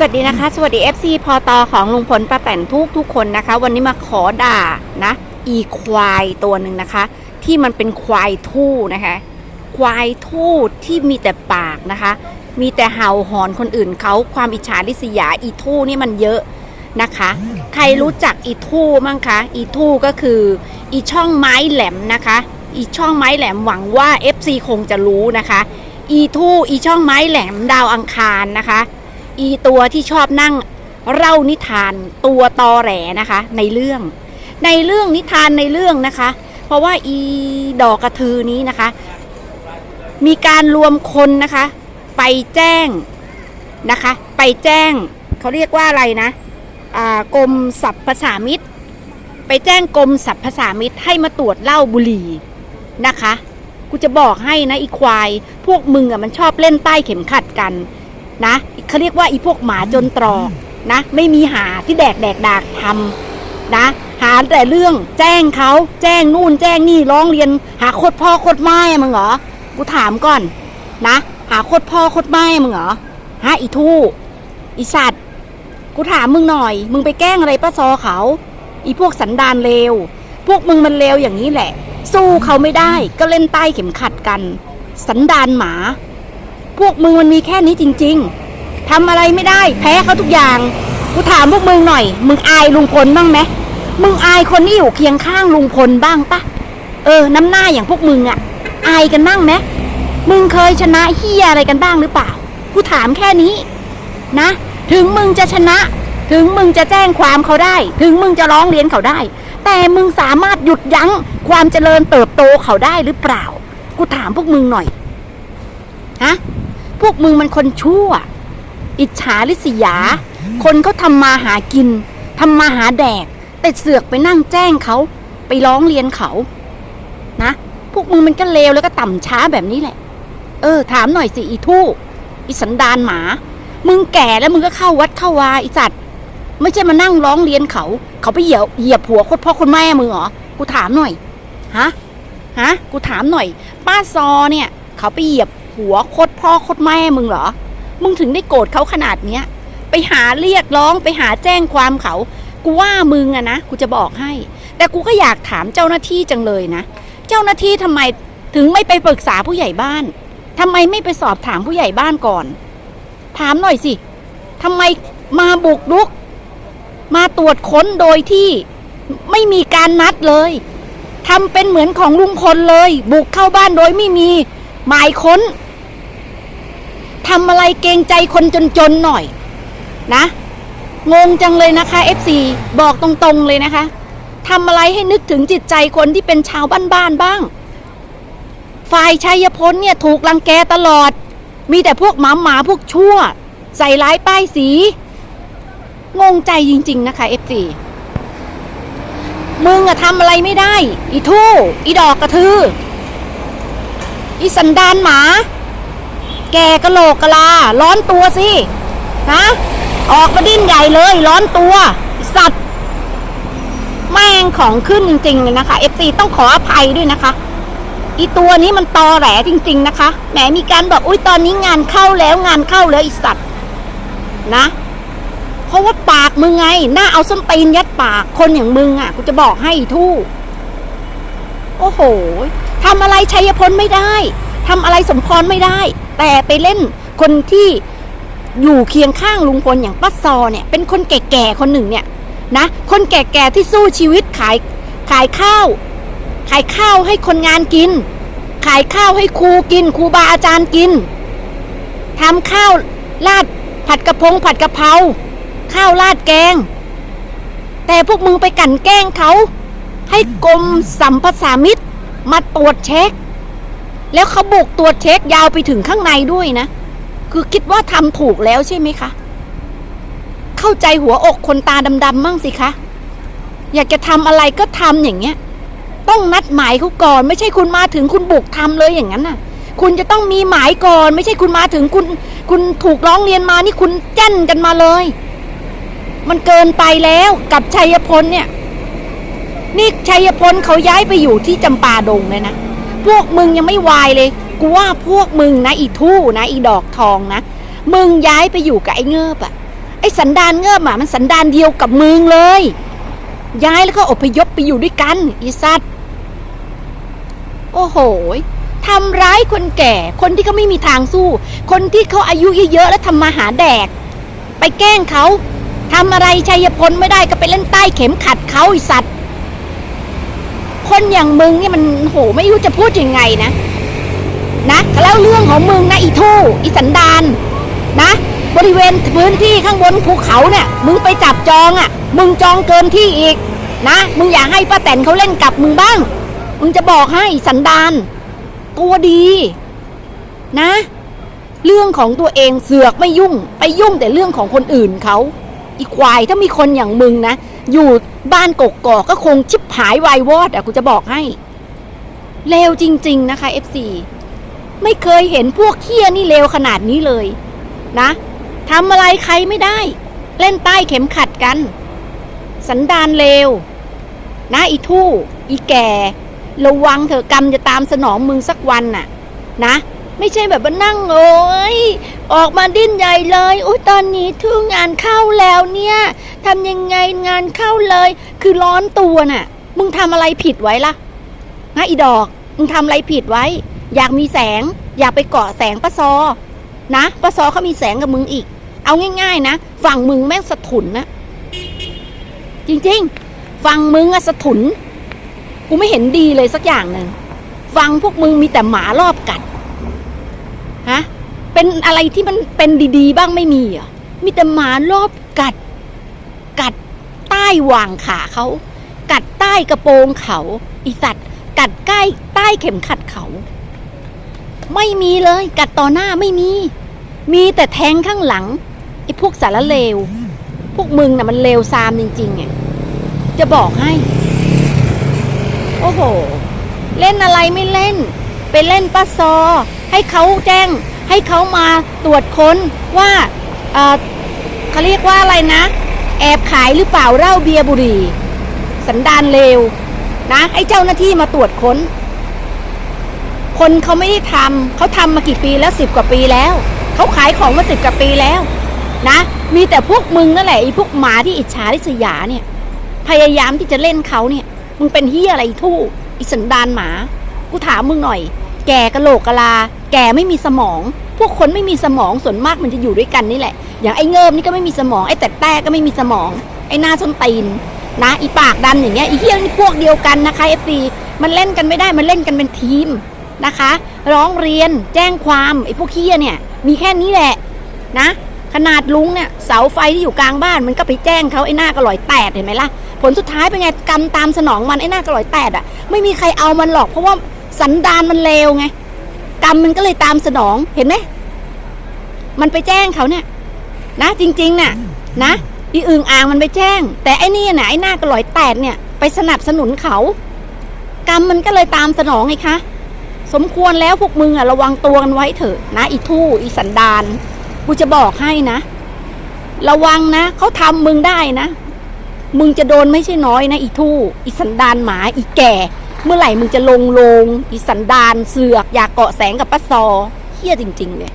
สวัสดีนะคะ สวัสดี FC พอตอของลุงพลป้าแตนทุกทุกคนนะคะ วันนี้มาขอด่านะ อีควายตัวหนึ่งนะคะ ที่มันเป็นควายทู่นะคะ ควายทู่ที่มีแต่ปากนะคะ มีแต่เห่าหอนคนอื่นเขาความอิจฉาริษยาอีทู่นี่มันเยอะนะคะ ใครรู้จักอีทู่มั่งคะอีทู่ก็คือ อีช่องไม้แหลมนะคะ อีช่องไม้แหลมหวังว่า FC คงจะรู้นะคะ อีทู่อีช่องไม้แหลมดาวอังคารนะคะ อีตัวที่ชอบนั่งเล่านิทานตัวตอแหลนะคะ ในเรื่อง ในเรื่องนิทานในเรื่องนะคะ เพราะว่าอีดอกกระทือนี้นะคะ มีการรวมคนนะคะ ไปแจ้งนะคะ ไปแจ้งเขาเรียกว่าอะไรนะกรมสรรพสามิตไปแจ้งกรมสรรพสามิตให้มาตรวจเหล้าบุหรี่นะคะ กูจะบอกให้นะอีควาย พวกมึงอะมันชอบเล่นใต้เข็มขัดกันนะ เขาเรียกว่าอีพวกหมาจนตรอกนะ ไม่มีหาที่แดกแดกดากทำนะ หาแต่เรื่องแจ้งเขาแจ้งนู่นแจ้งนี่ร้องเรียน หาโคตรพ่อโคตรแม่มึงเหรอกูถามก่อนนะ หาโคตรพ่อโคตรแม่มึงเหรอฮะอีทู่อีสัตว์กูถามมึงหน่อย มึงไปแกล้งอะไรป้าซอเขา อีพวกสันดานเลวพวกมึงมันเลวอย่างนี้แหละ สู้เขาไม่ได้ก็เล่นใต้เข็มขัดกัน สันดานหมา พวกมึงมันมีแค่นี้จริง ๆ ทำอะไรไม่ได้แพ้เขาทุกอย่างกูถามพวกมึงหน่อย มึงอายลุงพลบ้างไหมมึงอายคนที่อยู่เคียงข้างลุงพลบ้างปะเออ น้ำหน้าอย่างพวกมึงอะอายกันบ้างไหมมึงเคยชนะเฮียอะไรกันบ้างหรือเปล่ากูถามแค่นี้ นะ ถึงมึงจะชนะ ถึงมึงจะแจ้งความเขาได้ ถึงมึงจะร้องเรียนเขาได้ แต่มึงสามารถหยุดยั้งความเจริญเติบโตเขาได้หรือเปล่า กูถามพวกมึงหน่อยฮะพวกมึงมันคนชั่ว อิจฉาริษยา คนเขาทำมาหากินทำมาหาแดก แต่เสือกไปนั่งแจ้งเขาไปร้องเรียนเขา นะ พวกมึงมันก็เลวแล้วก็ต่ำช้าแบบนี้แหละ เออ ถามหน่อยสิอีทู่อีสันดานหมา มึงแก่แล้วมึงก็เข้าวัดเข้าวาอีจัดไม่ใช่มานั่งร้องเรียนเขา เขาไปเหยียบเหยียบหัวคตรพ่อคนแม่มึงเหรอ กูถามหน่อย ฮะ ฮะ กูถามหน่อย ป้าซอเนี่ย เขาไปเหยียบหัวโคตรพ่อโคตรแม่มึงเหรอ มึงถึงได้โกรธเขาขนาดเนี้ย ไปหาเรียกร้องไปหาแจ้งความเขา กูว่ามึงอะนะกูจะบอกให้ แต่กูก็อยากถามเจ้าหน้าที่จังเลยนะ เจ้าหน้าที่ทำไมถึงไม่ไปปรึกษาผู้ใหญ่บ้านทำไมไม่ไปสอบถามผู้ใหญ่บ้านก่อน ถามหน่อยสิทำไมมาบุกรุก มาตรวจค้นโดยที่ไม่มีการนัดเลยทำเป็นเหมือนของลุงพลเลย บุกเข้าบ้านโดยไม่มีหมายค้น ทำอะไรเกรงใจคนจนๆหน่อยนะงงจังเลยนะคะ FC บอกตรงๆเลยนะคะทำอะไรให้นึกถึงจิตใจคนที่เป็นชาวบ้านๆบ้าง ฝ่ายชัยพลเนี่ยถูกรังแกตลอด มีแต่พวกหมาหมาพวกชั่ว ใส่ร้ายป้ายสี งงใจจริง ๆ นะคะ FC มึงอะทำอะไรไม่ได้ อีทู่ อีดอกกระทือ อีสันดานหมา แกกะโหลกกะลา ร้อนตัวสิฮะออกมาดิ้นใหญ่เลย ร้อนตัว สัตว์ แม่งของขึ้นจริงๆเลยนะคะ FC ต้องขออภัยด้วยนะคะ อีตัวนี้มันตอแหลจริง ๆ นะคะ แหมมีการบอกอุ้ยตอนนี้งานเข้าแล้วงานเข้าแล้วอีสัตว์นะเพราะว่าปากมึงไง หน้าเอาส้นตีนยัดปากคนอย่างมึงอะกูจะบอกให้ทู่โอ้โหทำอะไรชัยพลไม่ได้ทำอะไรสมพรไม่ได้ แต่ไปเล่นคนที่อยู่เคียงข้างลุงพลอย่างป้าซอเนี่ย เป็นคนแก่ๆคนหนึ่งเนี่ยนะ คนแก่ๆที่สู้ชีวิตขายขายข้าว ขายข้าวให้คนงานกิน ขายข้าวให้ครูกินครูบาอาจารย์กินทำข้าวราดผัดกระพงผัดกะเพราข้าวราดแกง แต่พวกมึงไปกั่นแกล้งเขา ให้กรมสัมปสามิตรมาตรวจเช็ค แล้วเขาบุกตรวเช็คยาวไปถึงข้างในด้วยนะ คือคิดว่าทำถูกแล้วใช่ไหมคะ เข้าใจหัวอกคนตาดำๆมั่งสิคะ อยากจะทำอะไรก็ทำอย่างเงี้ย ต้องนัดหมายเขาก่อน ไม่ใช่คุณมาถึงคุณบุกทำเลยอย่างนั้นน่ะ คุณจะต้องมีหมายก่อน ไม่ใช่คุณมาถึงคุณ คุณถูกร้องเรียนมานี่คุณแจ้นกันมาเลย มันเกินไปแล้วกับชัยพลเนี่ย นี่ชัยพลเขาย้ายไปอยู่ที่จำปาดงเลยนะ พวกมึงยังไม่วายเลย กูว่าพวกมึงนะอีทู่นะอีดอกทองนะ มึงย้ายไปอยู่กับไอ้เงือบอะไอ้สันดานเงิบอะมันสันดานเดียวกับมึงเลย ย้ายแล้วก็อพยพไปอยู่ด้วยกันอีสัตว์โอ้โหทำร้ายคนแก่ คนที่เขาไม่มีทางสู้ คนที่เขาอายุเยอะๆแล้วทำมาหาแดก ไปแกล้งเขาทำอะไรชัยพลไม่ได้ก็ไปเล่นใต้เข็มขัดเขาไอีสัตว์ คนอย่างมึงเนี่ยมันโหไม่รู้จะพูดยังไงนะนะแล้วเรื่องของมึงนะอีทู่อีสันดานนะ บริเวณพื้นที่ข้างบนภูเขาเนี่ย มึงไปจับจองอะ่ะ มึงจองเกินที่อีก นะ มึงอย่าให้ป้าแตนเขาเล่นกับมึงบ้าง มึงจะบอกให้สันดาน ตัวดี นะ เรื่องของตัวเองเสือกไม่ยุ่ง ไปยุ่งแต่เรื่องของคนอื่นเขา อีควายถ้ามีคนอย่างมึงนะ อยู่บ้านกกกอกก็คงชิบหายวายวอดอะกูจะบอกให้เลวจริง ๆ นะคะ FC ไม่เคยเห็นพวกเคี้ยนี่เลวขนาดนี้เลยนะทำอะไรใครไม่ได้ เล่นใต้เข็มขัดกัน สันดานเลวนะอีทู่ อีแก่ ระวังเถอะกรรมจะตามสนองมึงสักวันน่ะ นะ ไม่ใช่แบบว่านั่งโอ้ยออกมาดิ้นใหญ่เลยโอ้ยตอนนี้ทู่งานเข้าแล้วเนี่ยทำยังไงงานเข้าเลย คือร้อนตัวน่ะ มึงทำอะไรผิดไว้ล่ะนะอีดอก มึงทำอะไรผิดไว้ อยากมีแสง อยากไปเกาะแสงปะซอ นะปะซอเขามีแสงกับมึงอีก เอาง่าย ๆ นะฝั่งมึงแม่งสะทุนนะจริงๆฝั่งมึงอะสะทุน กูไม่เห็นดีเลยสักอย่างหนึ่ง ฟังพวกมึงมีแต่หมารอบกัด ฮะเป็นอะไรที่มันเป็นดีๆ บ้างไม่มีอะมีแต่หมารอบกัด กัดใต้หว่างขาเขา กัดใต้กระโปรงเขาอีสัตว์ กัดใกล้ใต้เข็มขัดเขา ไม่มีเลย กัดต่อหน้าไม่มี มีแต่แทงข้างหลังไอ้พวกสารเลว พวกมึงน่ะมันเลวซามจริงๆอะจะบอกให้ โอ้โห เล่นอะไรไม่เล่น ไปเล่นป้าซอ ให้เขาแจ้งให้เขามาตรวจค้นว่าเขาเรียกว่าอะไรนะ แอบขายหรือเปล่าเหล้าเบียร์บุหรี่ สันดานเลวนะให้เจ้าหน้าที่มาตรวจค้น คนเขาไม่ได้ทำเขาทำมากี่ปีแล้วสิบกว่าปีแล้วเขาขายของมาสิบกว่าปีแล้ว นะ มีแต่พวกมึงนั่นแหละไอ้พวกหมาที่อิจฉาริษยาเนี่ย พยายามที่จะเล่นเขาเนี่ยมึงเป็นเฮียอะไรทู่อีสันดานหมา กูถามมึงหน่อย แกกะโหลกกะลา แกไม่มีสมอง พวกคนไม่มีสมองส่วนมากมันจะอยู่ด้วยกันนี่แหละ อย่างไอ้เงิมนี่ก็ไม่มีสมองไอ้แต่แต่ก็ไม่มีสมอง ไอ้หน้าส้นตีนนะอีปากดันอย่างเงี้ยอีเฮี้ยนี่พวกเดียวกันนะคะเอฟซีมันเล่นกันไม่ได้มันเล่นกันเป็นทีมนะคะ ร้องเรียนแจ้งความไอ้พวกเฮี้ยเนี่ยมีแค่นี้แหละนะ ขนาดลุงเนี่ยเสาไฟที่อยู่กลางบ้านมันก็ไปแจ้งเขาไอ้หน้ากระลอยแตดเห็นไหมล่ะผลสุดท้ายเป็นไงกรรมตามสนองมันไอ้หน้ากระลอยแตดอะไม่มีใครเอามันหรอกเพราะว่า สันดานมันเลวไง กรรมมันก็เลยตามสนองเห็นไหมมันไปแจ้งเขาเนี่ย นะ จริง ๆ น่ะ นะอีอึงอ่างมันไปแจ้ง แต่ไอ้นี่น่ะไอ้หน้ากระหลอยแตดเนี่ย ไปสนับสนุนเขา กรรมมันก็เลยตามสนองไงคะ สมควรแล้วพวกมึงอะระวังตัวกันไว้เถอะ นะอีทู่อีสันดานกูจะบอกให้นะ ระวังนะเขาทำมึงได้นะ มึงจะโดนไม่ใช่น้อยนะอีทู่อีสันดานหมาอีแก่ เมื่อไหร่มึงจะลงลงอีสันดานเสือกอยากเกาะแสงกับป้าซอเฮี้ยจริง ๆเลย